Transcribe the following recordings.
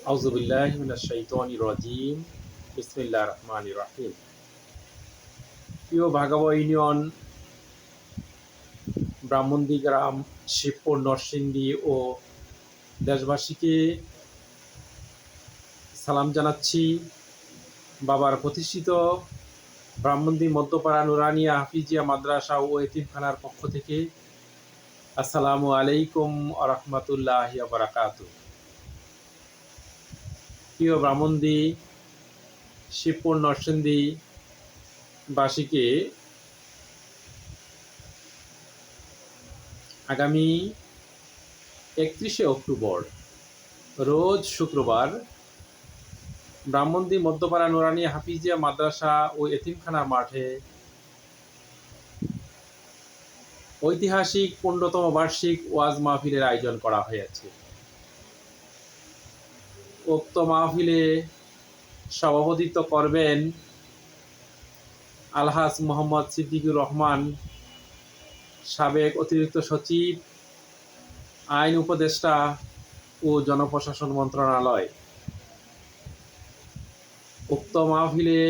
আউজুবিল্লাহ শাইতানি রাজিম বিসমিল্লাহ রহমান রাহিম প্রিয় ভাগাব ইউনিয়ন, ব্রাহ্মণদি গ্রাম, শিবপুর, নরসিংদী ও দেশবাসীকে সালাম জানাচ্ছি। বাবার প্রতিষ্ঠিত ব্রাহ্মণদি মধ্যপাড়া নুরানিয়া হাফিজিয়া মাদ্রাসা ও এতিমখানার পক্ষ থেকে আসসালামু আলাইকুম আরহামতুল্লাহ বারাকাতু প্রিয় ব্রাহ্মণদি শিবপুর নরসিংদী বাসীকে আগামী একত্রিশে অক্টোবর, রোজ শুক্রবার ব্রাহ্মণদি মধ্যপাড়া নোরানি হাফিজিয়া মাদ্রাসা ও এতিমখানার মাঠে ঐতিহাসিক পনেরোতম বার্ষিক ওয়াজ মাহফিলের আয়োজন করা হয়েছে। উক্ত মাহফিলে সভাপতিত্ব করবেন আলহাজ মোহাম্মদ সিদ্দিকুর রহমান, সাবেক অতিরিক্ত সচিব, আইন উপদেষ্টা ও জনপ্রশাসন মন্ত্রণালয়। উক্ত মাহফিলে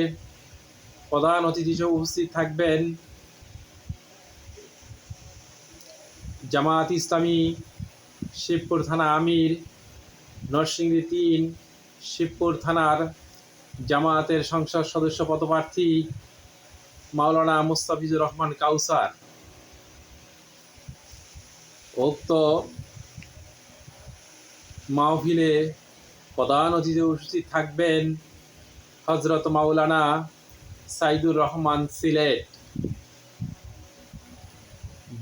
প্রধান অতিথি হিসেবে উপস্থিত থাকবেন জামায়াত ইসলামী, শিবপুর থানা আমির নরসিংদী তিন, শিবপুর থানার জামায়াতের সংসদ সদস্য পদপ্রার্থী মাওলানা মুস্তাফিজুর রহমান কাউসার। উক্ত মাহফিলে প্রধান অতিথি উপস্থিত থাকবেন হজরত মাওলানা সাইদুর রহমান সিলেট।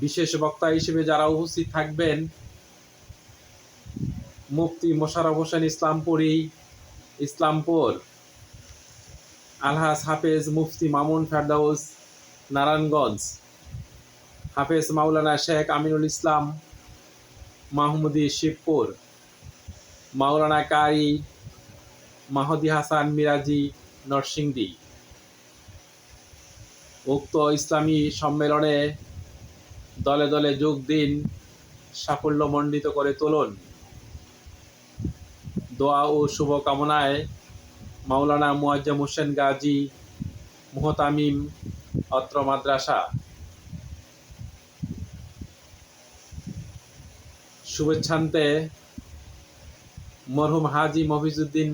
বিশেষ বক্তা হিসেবে যারা উপস্থিত থাকবেন মুফতি মোশারফ হোসেন ইসলামপুরি, ইসলামপুর। আলহাজ হাফেজ মুফতি মামুন ফেরদাউস, নারায়ণগঞ্জ। হাফেজ মাওলানা শেখ আমিনুল ইসলাম, মাহমুদি শিবপুর। মাওলানা কারি মাহদি হাসান মিরাজি, নরসিংদী। উক্ত ইসলামী সম্মেলনে দলে দলে যোগ দিন সাফল্যমণ্ডিত করে তুলুন। দোয়া ও শুভকামনায় মাওলানা মুয়াজ্জম হোসেন গাজী, মুহতামিম, অত্র মাদ্রাসা। শুভেচ্ছান্তে মরহুম হাজি মফিজুদ্দিন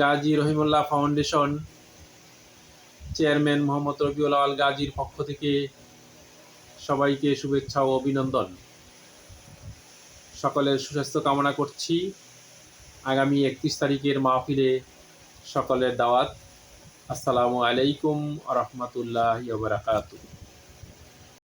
গাজী রহিমুল্লাহ ফাউন্ডেশন চেয়ারম্যান মোহাম্মদ রবিউল আল গাজীর পক্ষ থেকে সবাইকে শুভেচ্ছা ও অভিনন্দন। সকলের সুস্বাস্থ্য কামনা করছি। আগামী একত্রিশ তারিখের মাহফিলে সকলের দাওয়াত। আসসালামু আলাইকুম রহমতুল্লাহ বারাকাতু